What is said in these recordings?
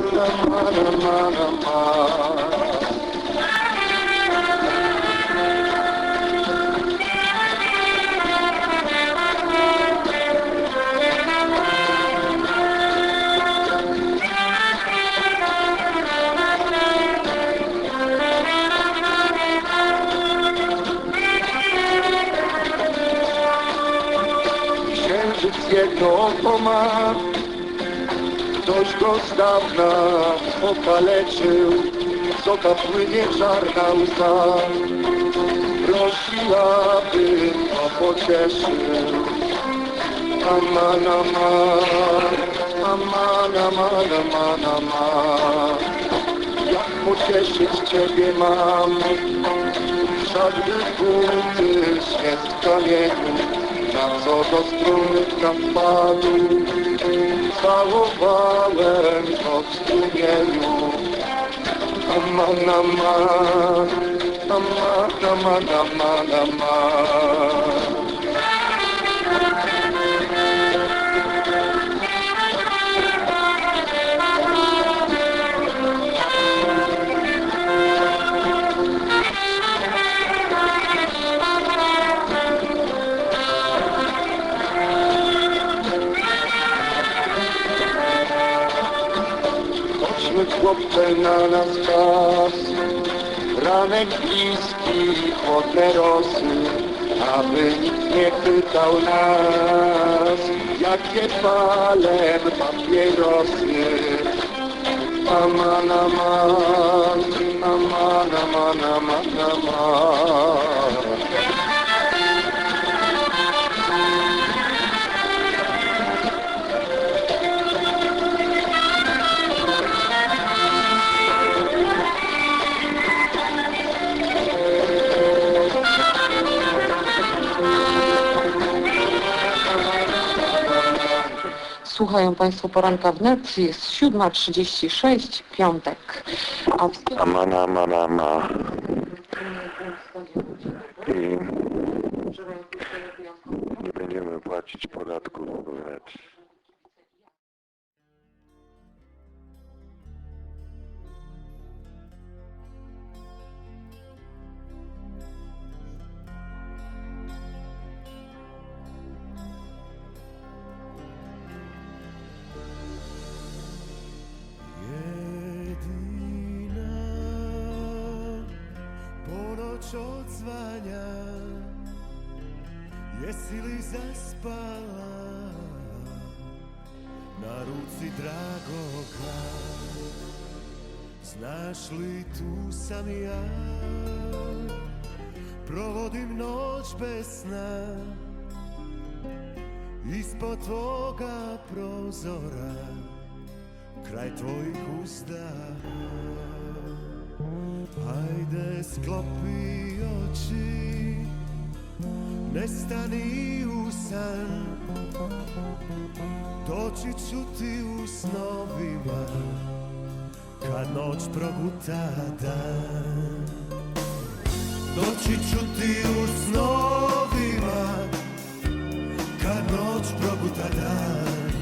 na, na, na, ma, go z dawna okaleczył, z oka płynie czarna łza. Prosiłabym o pocieszył, aman, aman, aman, aman, aman, aman. Jak pocieszyć Ciebie mam, Żadny buty świat w kamieniu, na co do strumyka wpadł. Całowałem go w strumieniu. Aman, aman, aman, aman, chłopcze na nas czas. Ranek bliski, chłodne rosy Aby nikt nie pytał nas Jakie palem papierosy Aman, aman, aman, aman, aman, aman Słuchają Państwo poranka wnet, jest 7.36, piątek. A w studiu- Aman, aman, aman I nie będziemy płacić podatków wnet. Jedyna odzwania Jesi li zaspala? Na ruci dragoga. Znaš li tu sam ja. Provodim noć bez sna. Ispod tvoga prozora. Kraj tvojih uzdaha Hajde sklopi oči Nestani u san. Doći ću ti u snovima Kad noć proguta dan. Doći ću ti u snovima Kad noć proguta dan.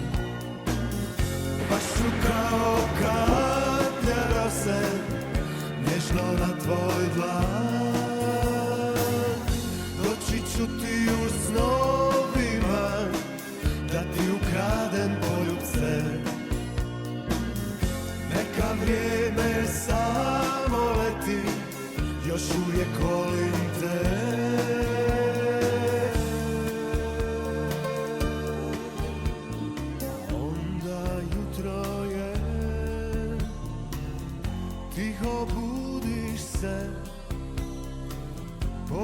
Baš su kao kaplja rose Nježno na tvoj dlan Doći ću ti u snovima Da ti ukradem poljubce. Neka vrijeme samo leti Još uvijek volim te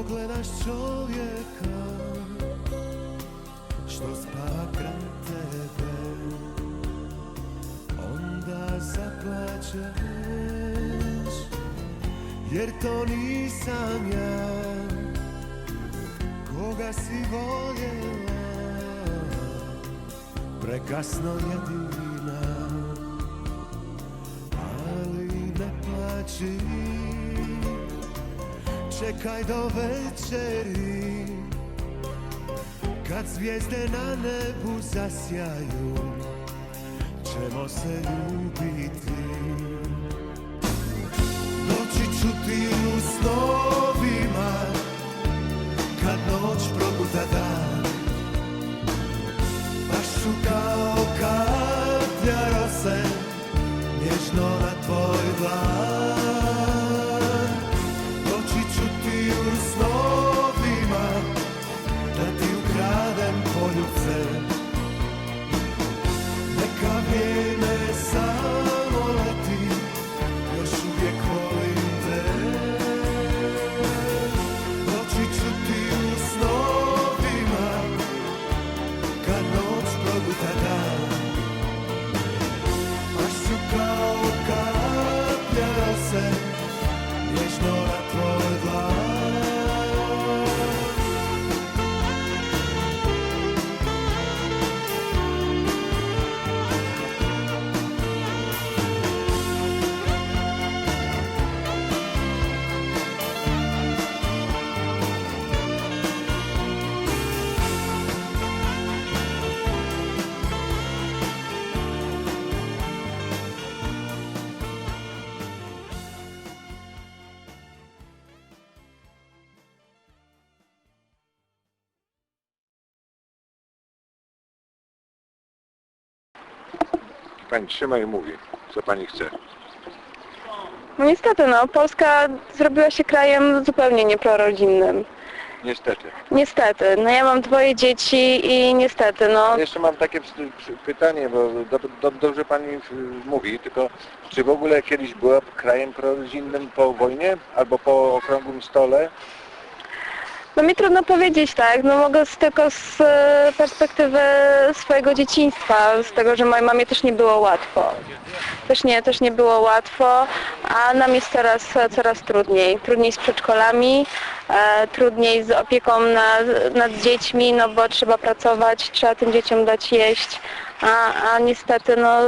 Pogledaš čovjeka Što spava tebe. Onda zaplačeš Jer to nisam ja. Koga si voljela prekasno jedina. Ali ne plaći Čekaj do večeri Kad zvijezde na nebu zasjaju Nemo se ljubiti. Doći ću ti u snovima Kad noć probuta dan. Baš ću kao kaplja rose Nježno na tvoj dlan Pani trzyma i mówi, co pani chce. No niestety, no, Polska zrobiła się krajem zupełnie nieprorodzinnym. Niestety. Niestety, no ja mam dwoje dzieci i niestety, no, Jeszcze mam takie pytanie, bo do, do, dobrze pani y, mówi, tylko czy w ogóle kiedyś była krajem prorodzinnym po wojnie albo po okrągłym stole? No mi trudno powiedzieć tak, no mogę z, tylko z e, perspektywy swojego dzieciństwa, z tego, że mojej mamie też nie było łatwo. Też nie, też nie było łatwo, a nam jest coraz, coraz trudniej. Trudniej z przedszkolami, trudniej z opieką nad, nad dziećmi, no bo trzeba pracować, trzeba tym dzieciom dać jeść, a, a niestety no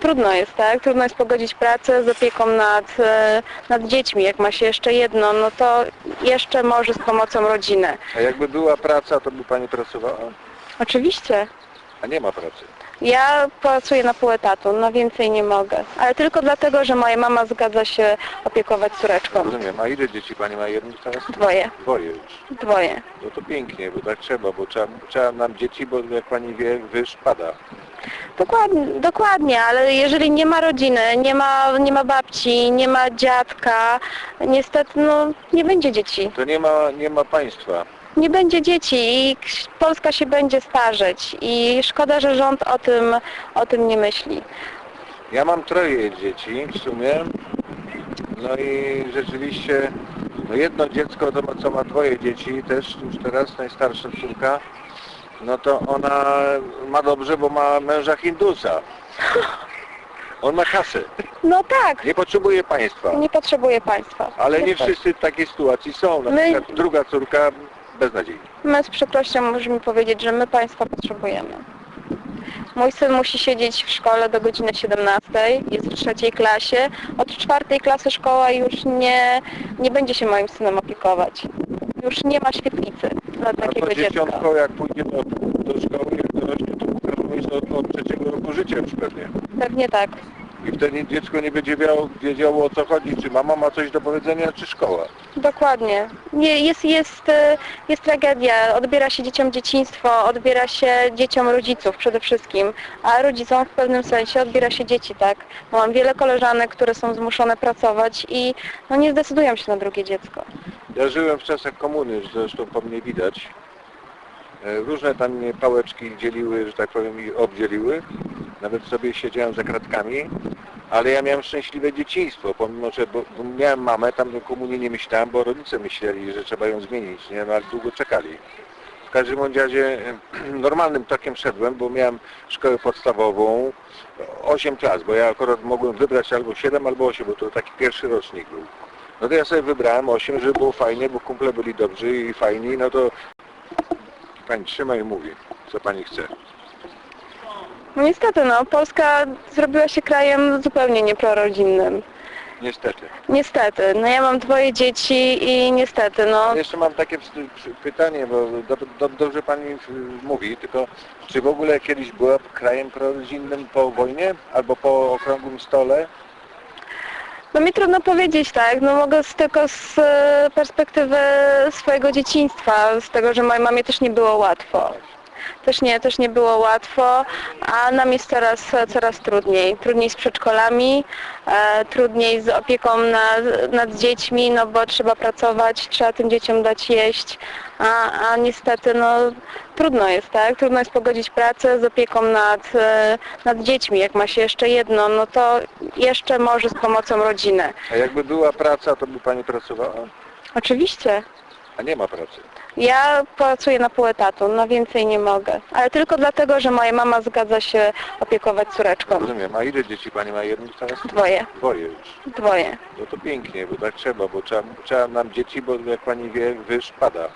trudno jest, tak? Trudno jest pogodzić pracę z opieką nad, e, nad dziećmi. Jak ma się jeszcze jedno, no to jeszcze może z pomocą rodziny. A jakby była praca, to by pani pracowała? Oczywiście. A nie ma pracy. Ja pracuję na pół etatu, no więcej nie mogę. Ale tylko dlatego, że moja mama zgadza się opiekować córeczką. Rozumiem. A ile dzieci pani ma? Jedno teraz? Dwoje, Dwoje już. dwoje. No to pięknie, bo tak trzeba, bo trzeba, trzeba nam dzieci, bo jak pani wie, wyż pada. Dokładnie, dokładnie, ale jeżeli nie ma rodziny, nie ma, nie ma babci, nie ma dziadka, niestety no nie będzie dzieci. To nie ma, nie ma państwa. Nie będzie dzieci i Polska się będzie starzeć i szkoda, że rząd o tym, o tym nie myśli. Ja mam troje dzieci w sumie. No i rzeczywiście no jedno dziecko, to ma, co ma dwoje dzieci też już teraz, najstarsza córka, no to ona ma dobrze, bo ma męża Hindusa. On ma kasę, No tak, nie potrzebuje państwa. nie potrzebuje państwa. Ale nie Niestety. wszyscy w takiej sytuacji są. Na My- przykład druga córka bez nadziei. My z przykrością możemy powiedzieć, że my Państwa potrzebujemy. Mój syn musi siedzieć w szkole do godziny 17, jest w trzeciej klasie. Od czwartej klasy szkoła już nie, nie będzie się moim synem opiekować. Już nie ma świetlicy dla A takiego to dziecka. dzieciątko jak pójdzie do, do szkoły, jak dorośnie, to mieć od, od trzeciego roku życia już pewnie. Pewnie tak. I wtedy dziecko nie będzie wiedziało, wiedziało o co chodzi, czy mama ma coś do powiedzenia, czy szkoła. Dokładnie. Nie, jest, jest, e, jest tragedia. Odbiera się dzieciom dzieciństwo, odbiera się dzieciom rodziców przede wszystkim, a rodzicom w pewnym sensie odbiera się dzieci, tak? No, mam wiele koleżanek, które są zmuszone pracować i no, nie zdecydują się na drugie dziecko. Ja żyłem w czasach komuny, zresztą po mnie widać. E, Różne tam mnie pałeczki dzieliły, że tak powiem, i oddzieliły. Nawet sobie siedziałem za kratkami, ale ja miałem szczęśliwe dzieciństwo, pomimo, że bo, bo miałem mamę, tam do komunie nie myślałem, bo rodzice myśleli, że trzeba ją zmienić, nie? No, ale długo czekali. W każdym razie normalnym tokiem szedłem, bo miałem szkołę podstawową, 8 klas, bo ja akurat mogłem wybrać albo 7, albo 8, bo to taki pierwszy rocznik był. No to ja sobie wybrałem 8, żeby było fajnie, bo kumple byli dobrzy i fajni, no to pani trzyma i mówi, co pani chce. No niestety, no, Polska zrobiła się krajem zupełnie nieprorodzinnym. Niestety. Niestety, no ja mam dwoje dzieci i niestety, no Jeszcze mam takie ps- pytanie, bo do, do, dobrze Pani y, mówi, tylko czy w ogóle kiedyś była krajem prorodzinnym po wojnie albo po okrągłym stole? No mi trudno powiedzieć tak, no mogę z, tylko z e, perspektywy swojego dzieciństwa, z tego, że mojej mamie też nie było łatwo. Też nie, też nie było łatwo, a nam jest coraz, coraz trudniej. Trudniej z przedszkolami, e, trudniej z opieką nad, nad dziećmi, no bo trzeba pracować, trzeba tym dzieciom dać jeść, a, a niestety no trudno jest, tak? Trudno jest pogodzić pracę z opieką nad, e, nad dziećmi. Jak ma się jeszcze jedno, no to jeszcze może z pomocą rodziny. A jakby była praca, to by Pani pracowała? Oczywiście. A nie ma pracy. Ja pracuję na pół etatu, na więcej nie mogę. Ale tylko dlatego, że moja mama zgadza się opiekować córeczką. Rozumiem. A ile dzieci Pani ma? Jedno teraz? Dwoje, Dwoje już. dwoje. No to pięknie, bo tak trzeba, bo trzeba, trzeba nam dzieci, bo jak Pani wie, wyż pada.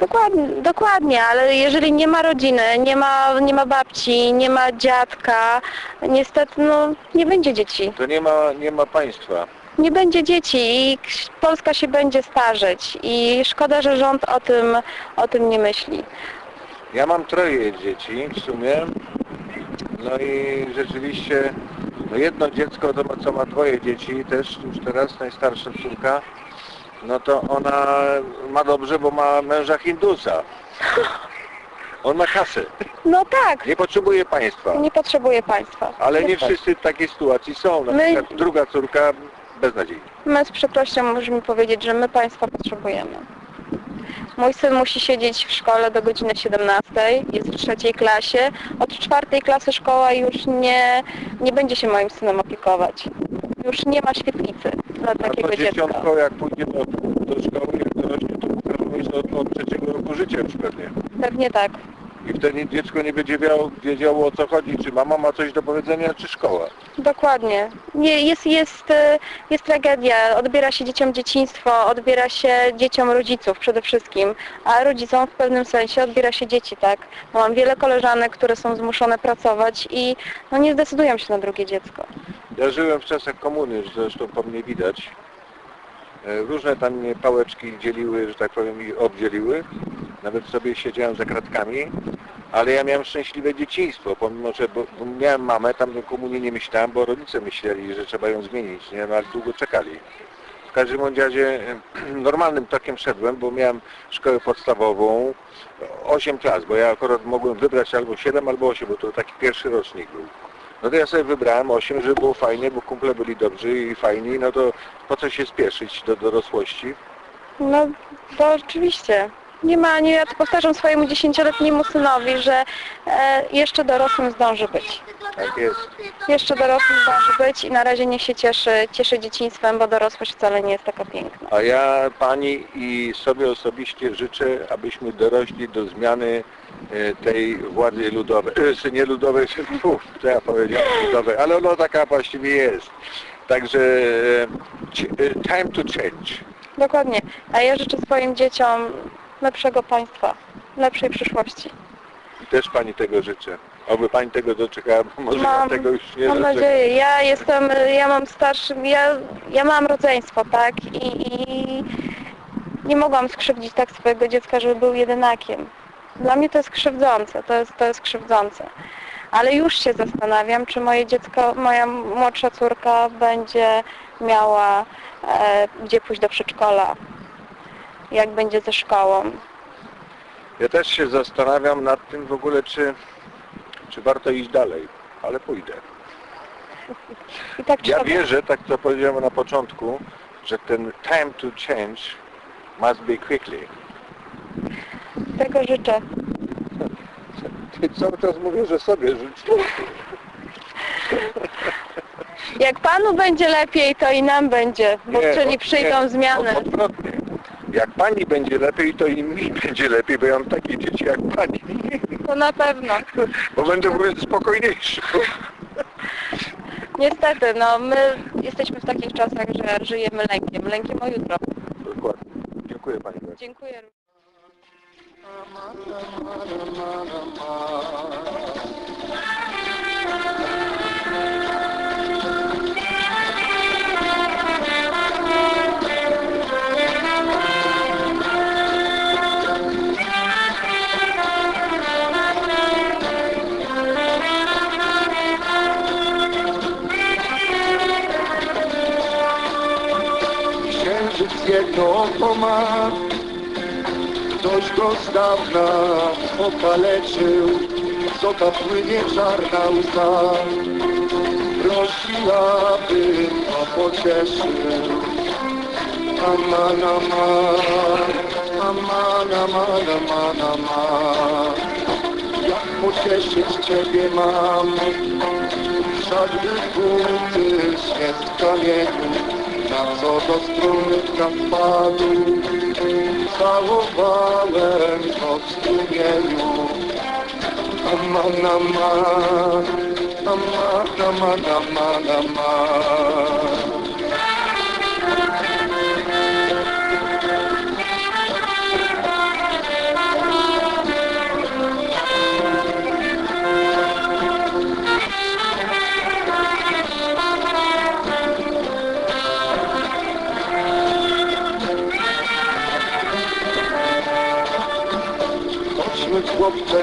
Dokładnie, dokładnie, ale jeżeli nie ma rodziny, nie ma, nie ma babci, nie ma dziadka, niestety no nie będzie dzieci. To nie ma, nie ma państwa. Nie będzie dzieci i Polska się będzie starzeć i szkoda, że rząd o tym, o tym nie myśli. Ja mam troje dzieci w sumie. No i rzeczywiście no jedno dziecko, to ma, co ma dwoje dzieci, też już teraz najstarsza córka, no to ona ma dobrze, bo ma męża Hindusa. On ma kasę, No tak, nie potrzebuje państwa. nie potrzebuje państwa. Ale nie wszyscy w takiej sytuacji są. Na My- przykład druga córka bez nadziei. My z przykrością możemy powiedzieć, że my Państwa potrzebujemy. Mój syn musi siedzieć w szkole do godziny 17, jest w trzeciej klasie. Od czwartej klasy szkoła już nie, nie będzie się moim synem opiekować. Już nie ma świetlicy dla A takiego to dziecka. dzieciątko jak pójdzie do, do szkoły, jak dorośnie, to iść od, od trzeciego roku życia już pewnie. Pewnie tak. I wtedy dziecko nie będzie wiedziało, wiedziało o co chodzi, czy mama ma coś do powiedzenia, czy szkoła. Dokładnie. Nie, jest, jest, e, jest tragedia. Odbiera się dzieciom dzieciństwo, odbiera się dzieciom rodziców przede wszystkim, a rodzicom w pewnym sensie odbiera się dzieci, tak? No, mam wiele koleżanek, które są zmuszone pracować i no, nie zdecydują się na drugie dziecko. Ja żyłem w czasach komuny, zresztą po mnie widać. E, Różne tam mnie pałeczki dzieliły, że tak powiem, i obdzieliły. Nawet sobie siedziałem za kratkami, ale ja miałem szczęśliwe dzieciństwo, pomimo, że bo, bo miałem mamę, tam do komunii nie myślałem, bo rodzice myśleli, że trzeba ją zmienić, nie? No, ale długo czekali. W każdym razie normalnym tokiem szedłem, bo miałem szkołę podstawową, 8 klas, bo ja akurat mogłem wybrać albo 7, albo 8, bo to taki pierwszy rocznik był. No to ja sobie wybrałem 8, żeby było fajnie, bo kumple byli dobrzy i fajni, no to po co się spieszyć do dorosłości? No, to oczywiście. Nie ma, nie, ja to powtarzam swojemu dziesięcioletniemu synowi, że e, jeszcze dorosłym zdąży być. Tak jest. Jeszcze dorosłym zdąży być i na razie niech się cieszy, cieszy dzieciństwem, bo dorosłość wcale nie jest taka piękna. A ja Pani i sobie osobiście życzę, abyśmy dorośli do zmiany e, tej władzy ludowej, e, nie ludowej, uf, co ja powiedziałem, ludowej, ale ona taka właściwie jest. Także e, e, time to change. Dokładnie. A ja życzę swoim dzieciom lepszego państwa, lepszej przyszłości. I też Pani tego życzę. Oby Pani tego doczekała, bo może Mam- tego już nie Mam nadzieję. Ja jestem, ja mam starszy, ja, ja mam rodzeństwo, tak? I, I nie mogłam skrzywdzić tak swojego dziecka, żeby był jedynakiem. Dla mnie to jest krzywdzące, to jest, to jest krzywdzące. Ale już się zastanawiam, czy moje dziecko, moja młodsza córka będzie miała e, gdzie pójść do przedszkola, jak będzie ze szkołą. Ja też się zastanawiam nad tym w ogóle, czy, czy warto iść dalej, ale pójdę. Tak Ja wierzę, tak co powiedziałem na początku, że ten time to change must be quickly. Tego życzę. Ty cały czas mówię, że sobie życzę. Jak panu będzie lepiej, to i nam będzie, bo Nie, czyli przyjdą nie, zmiany. Odwrotnie. Jak pani będzie lepiej, to i mi będzie lepiej, bo ja mam takie dzieci jak pani. To na pewno. Bo będę mówiąc spokojniejszy. Niestety, no my jesteśmy w takich czasach, że żyjemy lękiem, lękiem o jutro. Dokładnie. Dziękuję pani bardzo. Dziękuję. Ma. Ktoś go z dawna okaleczył, z oka płynie czarna łza. Prosiłabym go pocieszył. Aman, aman, aman, aman, aman, aman. Jak pocieszyć Ciebie mam? Żadny buty jest kamieniu, na co do strumyka wpadł. Całowałem go w strumieniu. Aman, aman, aman,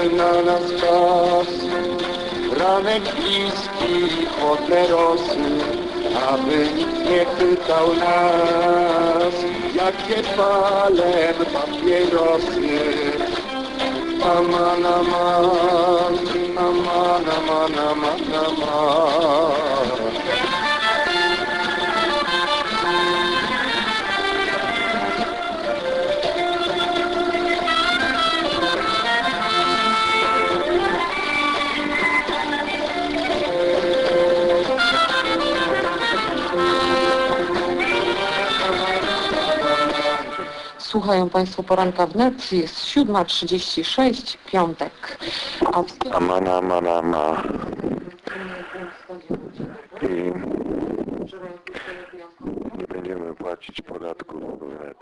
na nas czas. Ranek bliski, chłodne rosy Aby nikt nie pytał nas Jakie palem papierosy. Aman, aman, aman, aman, aman, aman Słuchają Państwo poranka w net, jest 7.36, piątek. A w Amana, amana, ma. I nie będziemy płacić podatku w net.